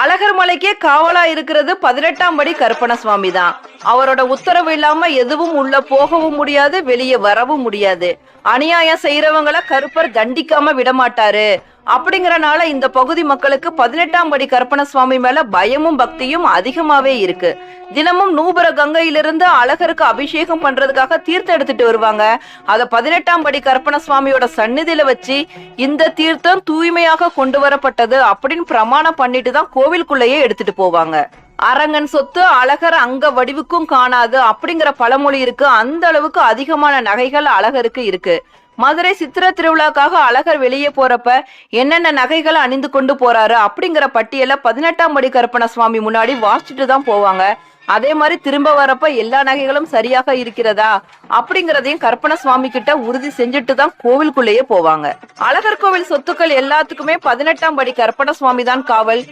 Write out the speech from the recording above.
அழகர் மலைக்கே காவலா இருக்கிறது பதினெட்டாம் படி கருப்பணசுவாமி தான் அவரோட உத்தரவு இல்லாம எதுவும் உள்ள போகவும் முடியாது வெளியே வரவும் முடியாது. அநியாயம் செய்யறவங்கள கருப்பர் தண்டிக்காம விடமாட்டாரு. அப்படிங்கறனால இந்த பகுதி மக்களுக்கு பதினெட்டாம் படி கற்பன சுவாமி மேல பயமும் பக்தியும் அதிகமாவே இருக்கு. தினமும் நூபுர கங்கையிலிருந்து அழகருக்கு அபிஷேகம் பண்றதுக்காக தீர்த்தம் எடுத்துட்டு வருவாங்க. அத பதினெட்டாம் படி கருப்பண சுவாமியோட சந்நிதியில வச்சு இந்த தீர்த்தம் தூய்மையாக கொண்டு வரப்பட்டது அப்படின்னு பிரமாணம் பண்ணிட்டு தான் கோவிலுக்குள்ளேயே எடுத்துட்டு போவாங்க. அரங்கன் சொத்து அழகர் அங்க வடிவுக்கும் காணாது அப்படிங்கிற பழமொழி இருக்கு. அந்த அளவுக்கு அதிகமான நகைகள் அழகருக்கு இருக்கு. மதுரை சித்திர திருவிழாக்காக அழகர் வெளியே போறப்ப என்னென்ன நகைகளை அணிந்து கொண்டு போறாரு அப்படிங்கிற பட்டியலை பதினெட்டாம் படி கருப்பண சுவாமி முன்னாடி வாசிச்சுட்டு தான் போவாங்க. அதே மாதிரி திரும்ப வரப்ப எல்லா நகைகளும் சரியாக இருக்கிறதா அப்படிங்கறதையும் கற்பன சுவாமி கிட்ட உறுதி செஞ்சுட்டு தான் கோவிலுக்குள்ளேயே போவாங்க. அழகர் கோவில் சொத்துக்கள் எல்லாத்துக்குமே பதினெட்டாம் படி கற்பன சுவாமி தான் காவல்.